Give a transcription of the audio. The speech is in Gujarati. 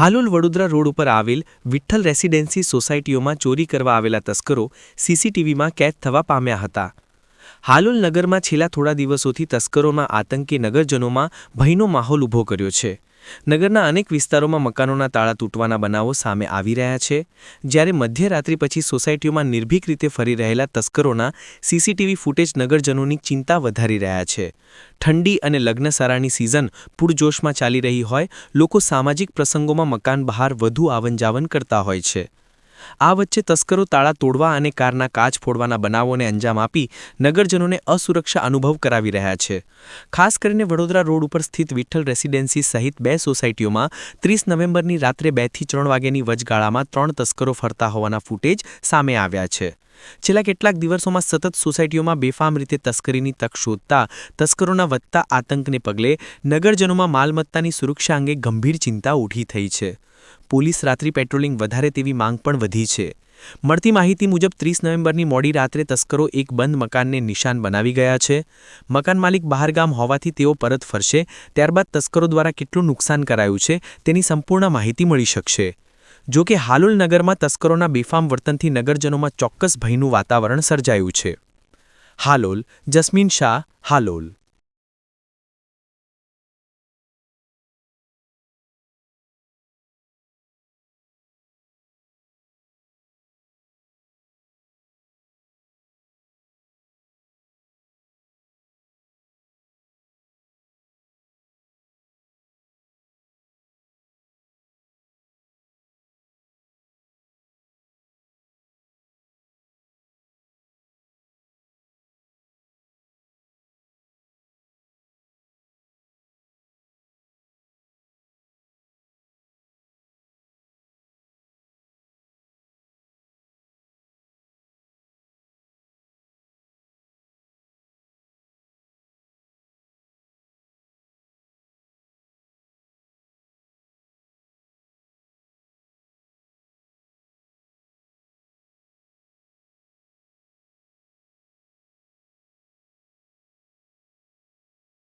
હાલોલ વડોદરા રોડ ઉપર આવેલ વિઠ્ઠલ રેસિડેન્સી સોસાયટીઓમાં ચોરી કરવા આવેલા તસ્કરો સીસીટીવીમાં કેદ થવા પામ્યા હતા. હાલોલ નગરમાં છેલ્લા થોડા દિવસોથી તસ્કરોના આતંકી નગરજનોમાં ભયનો માહોલ ઊભો કર્યો છે. નગરના અનેક વિસ્તારોમાં મકાનોના તાળા તૂટવાના બનાવો સામે આવી રહ્યા છે. જ્યારે મધ્યરાત્રિ પછી સોસાયટીઓમાં નિર્ભીક રીતે ફરી રહેલા તસ્કરોના સીસીટીવી ફૂટેજ નગરજનોની ચિંતા વધારી રહ્યા છે. ઠંડી અને લગ્નસારાની સિઝન પૂરજોશમાં ચાલી રહી હોય, લોકો સામાજિક પ્રસંગોમાં મકાન બહાર વધુ આવનજાવન કરતા હોય છે. આ વચ્ચે તસ્કરો તાળા તોડવા અને કારના કાચ ફોડવાના બનાવોને અંજામ આપી નગરજનોને અસુરક્ષા અનુભવ કરાવી રહ્યા છે. ખાસ કરીને વડોદરા રોડ ઉપર સ્થિત વિઠ્ઠલ રેસિડેન્સી સહિત બે સોસાયટીઓમાં ત્રીસ નવેમ્બરની રાત્રે બેથી ત્રણ વાગ્યાની વચગાળામાં ત્રણ તસ્કરો ફરતા હોવાના ફૂટેજ સામે આવ્યા છે. છેલ્લા કેટલાક દિવસોમાં સતત સોસાયટીઓમાં બેફામ રીતે તસ્કરીની તક શોધતા તસ્કરોના વધતા આતંકને પગલે નગરજનોમાં માલમત્તાની સુરક્ષા અંગે ગંભીર ચિંતા ઊઠી થઈ છે. પોલીસ રાત્રિ પેટ્રોલિંગ વધારે તેવી માંગ પણ વધી છે. મળતી માહિતી મુજબ ત્રીસ નવેમ્બરની મોડી રાત્રે તસ્કરો એક બંધ મકાનને નિશાન બનાવી ગયા છે. મકાન માલિક બહારગામ હોવાથી તેઓ પરત ફરશે, ત્યારબાદ તસ્કરો દ્વારા કેટલું નુકસાન કરાયું છે તેની સંપૂર્ણ માહિતી મળી શકશે. જો કે હાલોલ નગરમાં તસ્કરોના બેફામ વર્તનથી નગરજનોમાં ચોક્કસ ભયનું વાતાવરણ સર્જાયું છે. હાલોલ, જસ્મીન શાહ, હાલોલ.